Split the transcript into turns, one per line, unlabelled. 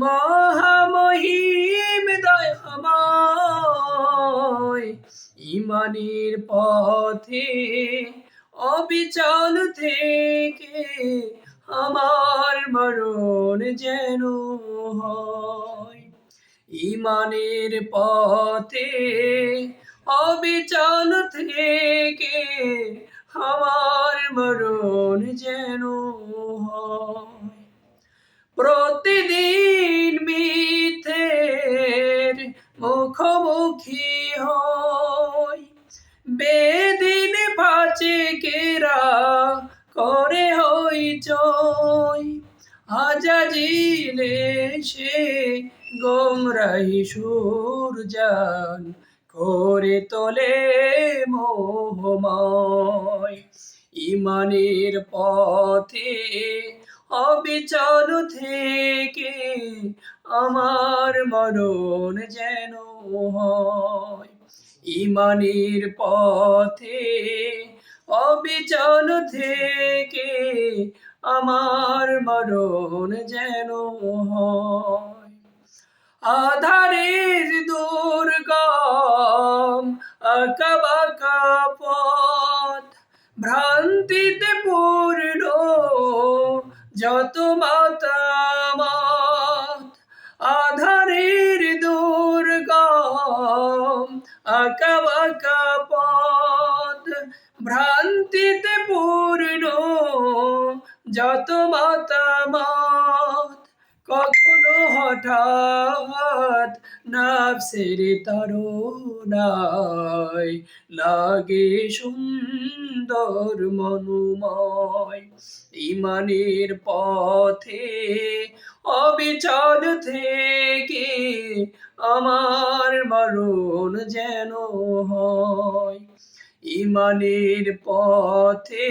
মহামহিম দয়াময়। ইমানের পথে অবিচল থেকে আমার মরণ যেন হয়। ইমানের পথে অবিচল থেকে আমার মরণ যেন হয়। প্রতিদিন মুখোমুখি হয় বেদিন পাচে কেরা করে হই চয় আজাজিলে সে গমরাই সুর সুরজান করে তোলে মোহময়। ইমানের পথে অবিচল থেকে আমার মরণ যেন হয়। ইমানের পথে অবিচল থেকে আমার মরণ যেন হয়। আধারের দুর্গম আঁকাবাঁকা পথ, ভ্রান্তিতে পূর্ণ যত মতামত আধারের দুর্গম আঁকাবাঁকা পথ ভ্রান্তিতে পূর্ণ যত মতামত কখনো হঠাৎ নাফসের তরুণায় লাগে সুন্দর মনুময়। ইমানের পথে অবিচল থেকে আমার মরণ যেন হয়। ইমানের পথে